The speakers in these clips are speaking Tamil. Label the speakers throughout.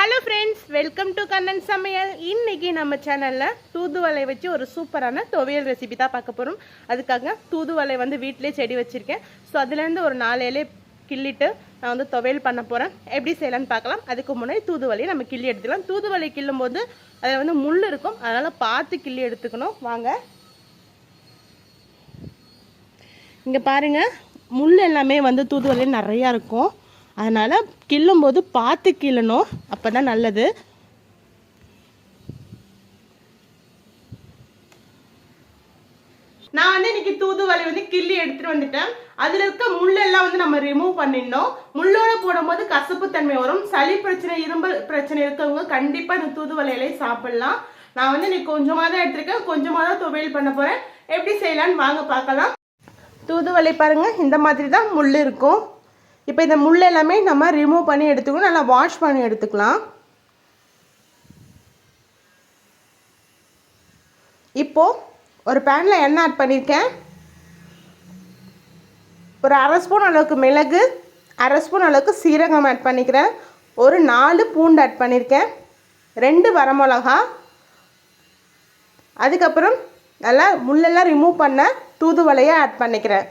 Speaker 1: Hello friends welcome to Kannan சமையல் இன்னைக்கு நம்ம சேனலில் தூதுவலை வச்சு ஒரு சூப்பரான துவையல் ரெசிபி தான் பார்க்க போகிறோம் அதுக்காக தூதுவளை வந்து வீட்டிலே செடி வச்சுருக்கேன். ஸோ அதுலேருந்து ஒரு நாலு இலை கிள்ளிட்டு நான் வந்து துவையல் பண்ண போகிறேன் எப்படி செய்யலான்னு பார்க்கலாம். அதுக்கு முன்னாடி தூதுவலையை நம்ம கிள்ளி எடுத்துக்கலாம். தூதுவலை கிள்ளும் போது அதில் வந்து முள் இருக்கும். அதனால் பார்த்து கிள்ளி எடுத்துக்கணும். வாங்க. இங்கே பாருங்கள் முள் எல்லாமே வந்து தூதுவளையில் நிறையா இருக்கும். அதனால் கிள்ளும்போது பார்த்து கிள்ளணும் அப்போ தான் நல்லது. நான் வந்து இன்னைக்கு தூதுவளை வந்து கிள்ளி எடுத்துட்டு வந்துட்டேன். அதுல இருக்க முள்ளெல்லாம் வந்து நம்ம ரிமூவ் பண்ணிடணும். முள்ளோட போடும்போது கசப்பு தன்மை வரும். சளி பிரச்சனை இரும்பல் பிரச்சனை இருக்கவங்க கண்டிப்பா இந்த தூதுவளையிலே சாப்பிடலாம். நான் வந்து இன்னைக்கு கொஞ்சமாக தான் எடுத்திருக்கேன். கொஞ்சமாக தான் துவையல் பண்ண போறேன். எப்படி செய்யலாம்னு வாங்க பார்க்கலாம். தூதுவளை பாருங்க. இந்த மாதிரி தான் முள் இருக்கும். இப்போ இந்த முள் எல்லாமே நம்ம ரிமூவ் பண்ணி எடுத்துக்கணும். நல்லா வாஷ் பண்ணி எடுத்துக்கலாம். இப்போது ஒரு பேனில் எண்ணெய் ஆட் பண்ணியிருக்கேன் ஒரு அரை ஸ்பூன் அளவுக்கு மிளகு அரை ஸ்பூன் அளவுக்கு சீரகம் ஆட் பண்ணிக்கிறேன். ஒரு நாலு பூண்டு ஆட் பண்ணியிருக்கேன் ரெண்டு வரமிளகா. அதுக்கப்புறம் நல்லா முள்ளெல்லாம் ரிமூவ் பண்ண தூதுவலையை ஆட் பண்ணிக்கிறேன்.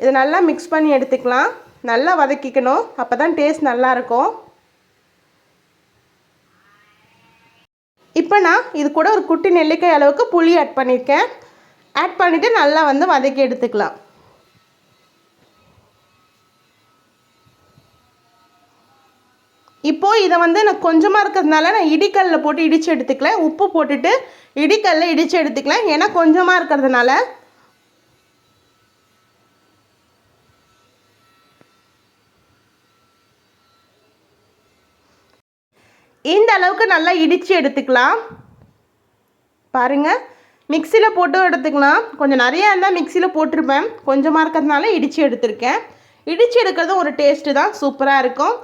Speaker 1: இது நல்லா மிக்ஸ் பண்ணி எடுத்துக்கலாம். நல்லா வதக்கிக்கணும். அப்போ தான் டேஸ்ட் நல்லாயிருக்கும். இப்போ நான் இது கூட ஒரு குட்டி நெல்லிக்காய் அளவுக்கு புளி ஆட் பண்ணியிருக்கேன் ஆட் பண்ணிவிட்டு நல்லா வந்து வதக்கி எடுத்துக்கலாம். இப்போது இதை வந்து நான் கொஞ்சமாக இருக்கிறதுனால நான் இடிக்கல்லில் போட்டு இடித்து எடுத்துக்கல. உப்பு போட்டுட்டு இடிக்கல்லில் இடித்து எடுத்துக்கலாம் ஏன்னா கொஞ்சமாக இருக்கிறதுனால இந்த அளவுக்கு நல்லா இடித்து எடுத்துக்கலாம். பாருங்கள் மிக்சியில் போட்டும் எடுத்துக்கலாம். கொஞ்சம் நிறையா இருந்தால் மிக்சியில் போட்டிருப்பேன். கொஞ்சமாக இருக்கிறதுனால இடித்து எடுத்திருக்கேன். இடித்து எடுக்கிறதும் ஒரு டேஸ்ட்டு தான். சூப்பராக இருக்கும்.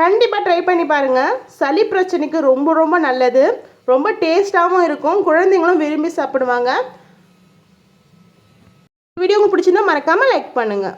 Speaker 1: கண்டிப்பாக ட்ரை பண்ணி பாருங்கள் சளி பிரச்சனைக்கு ரொம்ப ரொம்ப நல்லது. ரொம்ப டேஸ்ட்டாகவும் இருக்கும். குழந்தைங்களும் விரும்பி சாப்பிடுவாங்க. வீடியோ உங்களுக்கு பிடிச்சிருந்தா மறக்காமல் லைக் பண்ணுங்கள்